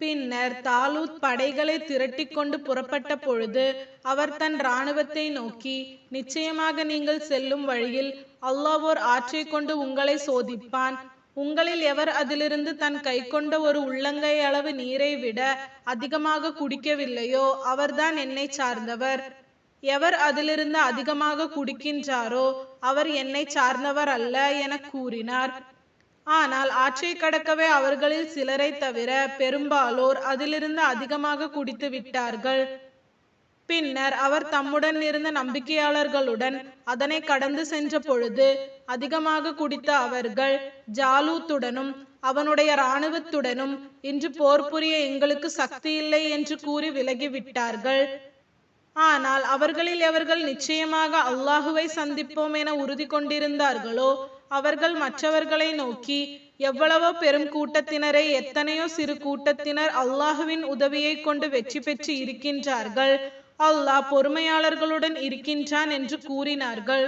பின்னர் தாலூத் படைகளை திரட்டிக் கொண்டு புறப்பட்ட பொழுது அவர் தன் இராணுவத்தை நோக்கி நிச்சயமாக நீங்கள் செல்லும் வழியில் அல்லாஹ் ஓர் ஆற்றை கொண்டு உங்களை சோதிப்பான். உங்களில் எவர் அதிலிருந்து தன் கை கொண்ட ஒரு உள்ளங்கை அளவு நீரை விட அதிகமாக குடிக்கவில்லையோ அவர்தான் என்னை சார்ந்தவர். எவர் அதிலிருந்து அதிகமாக குடிக்கின்றாரோ அவர் என்னை சார்ந்தவர் அல்ல என கூறினார். ஆனால் ஆற்றை கடக்கவே அவர்களில் சிலரை தவிர பெரும்பாலோர் அதிலிருந்து அதிகமாக குடித்து விட்டார்கள். பின்னர் அவர் தம்முடன் இருந்த நம்பிக்கையாளர்களுடன் அதனை கடந்து சென்ற பொழுது அதிகமாக குடித்த அவர்கள் ஜாலூத்துடனும் அவனுடைய இராணுவத்துடனும் இன்று போர் புரிய எங்களுக்கு சக்தி இல்லை என்று கூறி விலகிவிட்டார்கள் ஆனால் அவர்களில் எவர்கள் நிச்சயமாக அல்லாஹுவை சந்திப்போம் என உறுதி கொண்டிருந்தார்களோ அவர்கள் மற்றவர்களை நோக்கி எவ்வளவோ பெரும் கூட்டத்தினரை எத்தனையோ சிறு கூட்டத்தினர் அல்லாஹுவின் உதவியை கொண்டு வெற்றி பெற்று இருக்கின்றார்கள். அல்லாஹ் பொறுமையாளர்களுடன் இருக்கின்றான் என்று கூறினார்கள்.